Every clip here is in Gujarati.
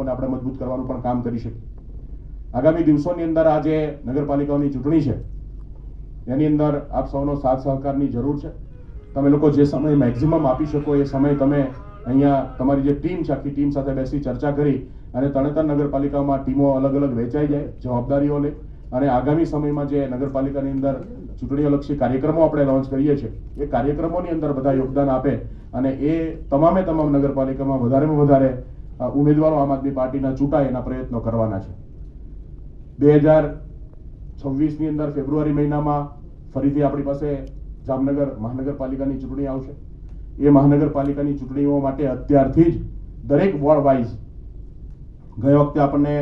લોકોને આપણે મજબૂત કરવાનું પણ કામ કરી શકીએ. આગામી દિવસોની અંદર આ જે નગરપાલિકાઓની ચૂંટણી છે, એની અંદર આપ સૌનો સાથ સહકારની જરૂર છે. તમે લોકો જે સમય મેક્ઝિમમ આપી શકો, એ સમય તમે અહીંયા તમારી જે ટીમ છે, આખી ટીમ સાથે બેસી ચર્ચા કરી અને તણેતર નગરપાલિકામાં ટીમો અલગ અલગ વેચાઈ જાય, જવાબદારીઓ લે. અને આગામી સમયમાં જે નગરપાલિકાની અંદર ચૂંટણીઓલક્ષી કાર્યક્રમો આપણે લોન્ચ કરીએ છીએ, એ કાર્યક્રમોની અંદર બધા યોગદાન આપે અને એ તમામે તમામ નગરપાલિકામાં વધારેમાં વધારે ઉમેદવારો આમ આદમી પાર્ટીના ચૂંટાય એના પ્રયત્નો કરવાના છે. બે હજાર છવ્વીસની અંદર ફેબ્રુઆરી મહિનામાં ફરીથી આપણી પાસે જામનગર મહાનગરપાલિકાની ચૂંટણી આવશે. એ મહાનગરપાલિકાની ચૂંટણીઓ માટે અત્યારથી જ દરેક વોર્ડ વાઇઝ ગયા વખતે આપણને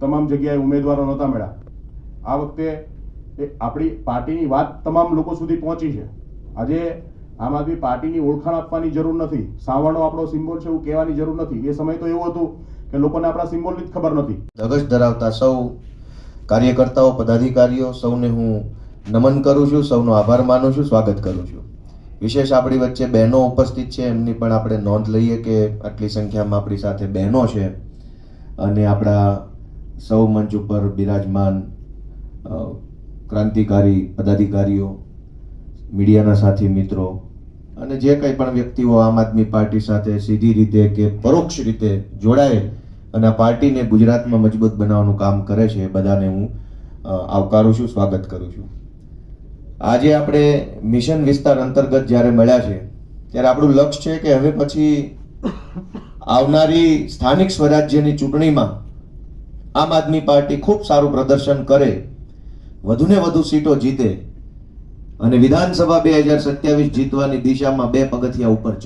તમામ જગ્યાએ ઉમેદવારો નહોતા મળ્યા. આ વખતે આપણી પાર્ટીની વાત તમામ લોકો સુધી પહોંચી છે. આજે આમ આદમી પાર્ટીની ઓળખાણ આપવાની જરૂર નથી. સાવરણો આપણો સિમ્બોલ છે એવું કહેવાની જરૂર નથી. એ સમય તો એવું હતું કે લોકોને આપણા સિમ્બોલની જ ખબર નથી. ધગશ ધરાવતા સૌ કાર્યકર્તાઓ, પદાધિકારીઓ, સૌને હું નમન કરું છું, સૌનો આભાર માનું છું, સ્વાગત કરું છું. વિશેષ આપણી વચ્ચે બહેનો ઉપસ્થિત છે. એમની પણ આપણે નોંધ લઈએ કે આટલી સંખ્યામાં આપણી સાથે બહેનો છે. અને આપણા સૌ મંચ ઉપર બિરાજમાન ક્રાંતિકારી પદાધિકારીઓ મીડિયાના સાથી મિત્રો. અને જે કંઈ પણ વ્યક્તિઓ આમ આદમી પાર્ટી સાથે સીધી રીતે કે પરોક્ષ રીતે જોડાય અને આ પાર્ટીને ગુજરાતમાં મજબૂત બનાવવાનું કામ કરે છે બધાને હું આવકારું છું, સ્વાગત કરું છું. આજે આપણે મિશન વિસ્તાર અંતર્ગત જ્યારે મળ્યા છે, ત્યારે આપણું લક્ષ્ય છે કે હવે પછી આવનારી સ્થાનિક સ્વરાજ્યની ચૂંટણીમાં આમ આદમી પાર્ટી ખૂબ સારું પ્રદર્શન કરે, વધુને વધુ સીટો જીતે અને વિધાનસભા બે હજાર સત્યાવીસ જીતવાની દિશામાં બે પગથિયા ઉપર